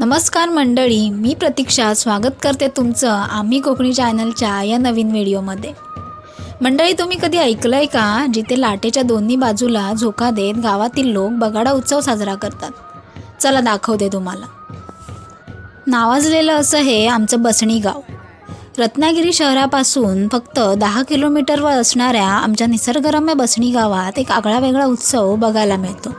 नमस्कार मंडळी मी प्रतीक्षा. स्वागत करते तुमचं आम्ही कोकणी चॅनलच्या या नवीन व्हिडिओमध्ये. मंडळी तुम्ही कधी ऐकलं आहे का जिथे लाटेच्या दोन्ही बाजूला झोका देत गावातील लोक बगाडा उत्सव साजरा करतात? चला दाखवते तुम्हाला. नावाजलेलं असं हे आमचं बसणी गाव. रत्नागिरी शहरापासून फक्त दहा किलोमीटरवर असणाऱ्या आमच्या निसर्गरम्य बसणी गावात एक आगळा वेगळा उत्सव बघायला मिळतो.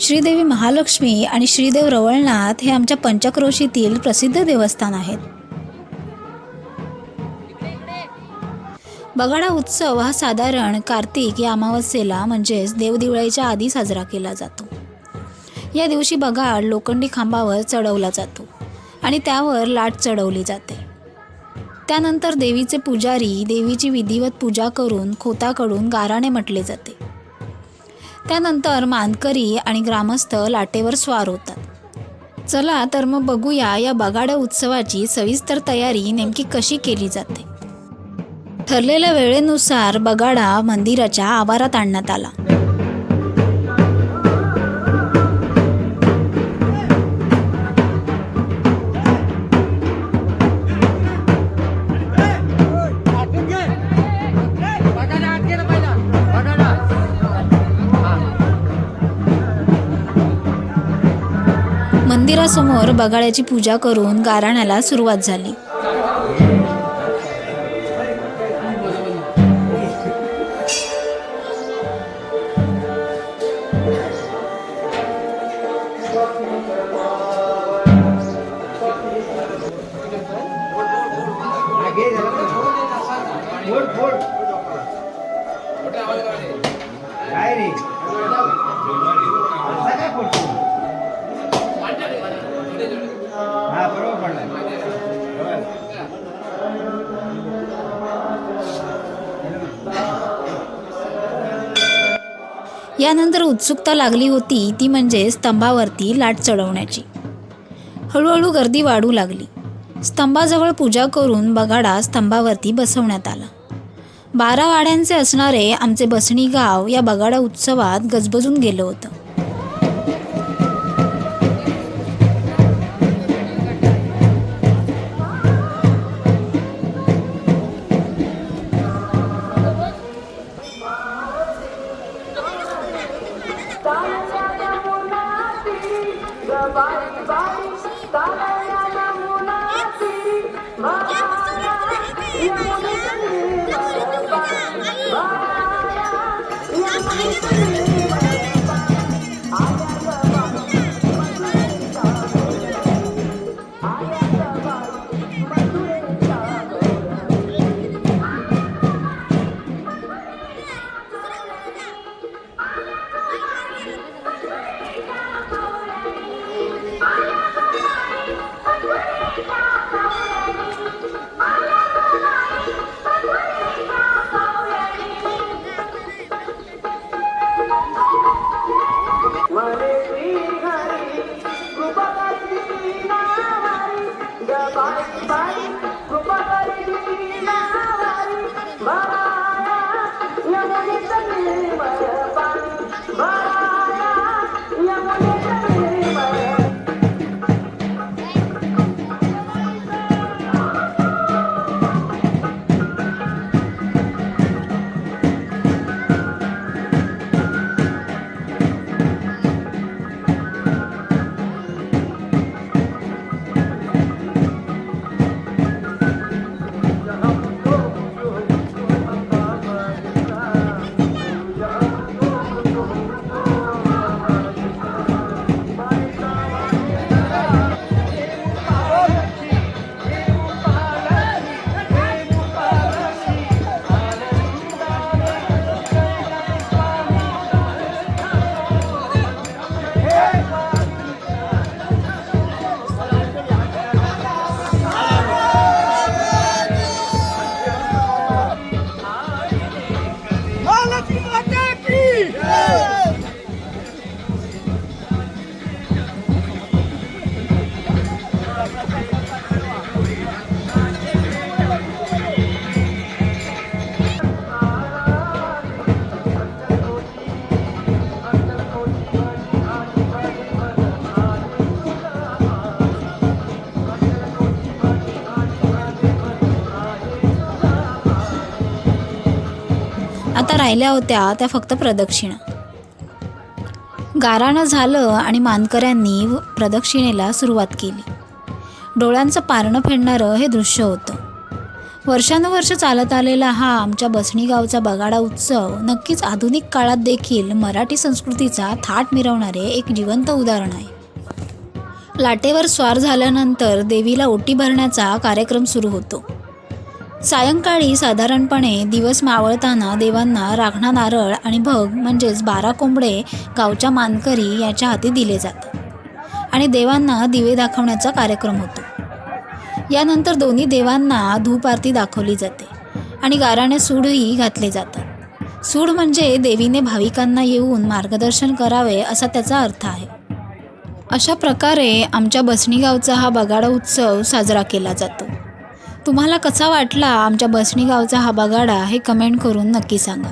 श्रीदेवी महालक्ष्मी आणि श्रीदेव रवळनाथ हे आमच्या पंचक्रोशीतील प्रसिद्ध देवस्थान आहेत. बगाडा उत्सव हा साधारण कार्तिक या अमावस्येला म्हणजेच देवदिवाळीच्या आधी साजरा केला जातो. या दिवशी बगाड लोखंडी खांबावर चढवला जातो आणि त्यावर लाट चढवली जाते. त्यानंतर देवीचे पुजारी देवीची विधिवत पूजा करून खोताकडून गाराणे म्हटले जाते. त्यानंतर मानकरी आणि ग्रामस्थ लाटेवर स्वार होतात. चला तर मग बघूया या बगाड्या उत्सवाची सविस्तर तयारी नेमकी कशी केली जाते. ठरलेल्या वेळेनुसार बगाडा मंदिराच्या आवारात आणण्यात आला. मंदिरासमोर बगाड्याची पूजा करून गाराण्याला सुरुवात झाली. यानंतर उत्सुकता लागली होती ती म्हणजे स्तंभावरती लाट चढवण्याची. हळूहळू गर्दी वाढू लागली. स्तंभाजवळ पूजा करून बगाडा स्तंभावरती बसवण्यात आला. बारा वाड्यांचे असणारे आमचे बसणी गाव या बगाडा उत्सवात गजबजून गेलं होतं. Bye. body, body. आता राहिल्या होत्या त्या फक्त प्रदक्षिणा. गाराणं झालं आणि मानकऱ्यांनी प्रदक्षिणेला सुरुवात केली. डोळ्यांचं पारणं फेडणारं हे दृश्य होतं. वर्षानुवर्ष चालत आलेला हा आमच्या बसणी गावचा बगाडा उत्सव नक्कीच आधुनिक काळात देखील मराठी संस्कृतीचा थाट मिरवणारे एक जिवंत उदाहरण आहे. लाटेवर स्वार झाल्यानंतर देवीला ओटी भरण्याचा कार्यक्रम सुरू होतो. सायंकाळी साधारणपणे दिवस मावळताना देवांना राखणा नारळ आणि भग म्हणजेच बारा कोंबडे गावच्या मानकरी याच्या हाती दिले जातात आणि देवांना दिवे दाखवण्याचा कार्यक्रम होतो. यानंतर दोन्ही देवांना धूप आरती दाखवली जाते आणि गाराणे सूडही घातले जातात. सूड म्हणजे देवीने भाविकांना येऊन मार्गदर्शन करावे असा त्याचा अर्थ आहे. अशा प्रकारे आमच्या बसणी गावचा हा बगाडा उत्सव साजरा केला जातो. तुम्हाला कसा वाटला आमच्या बसणी गावचा हा बगाडा हे कमेंट करून नक्की सांगा.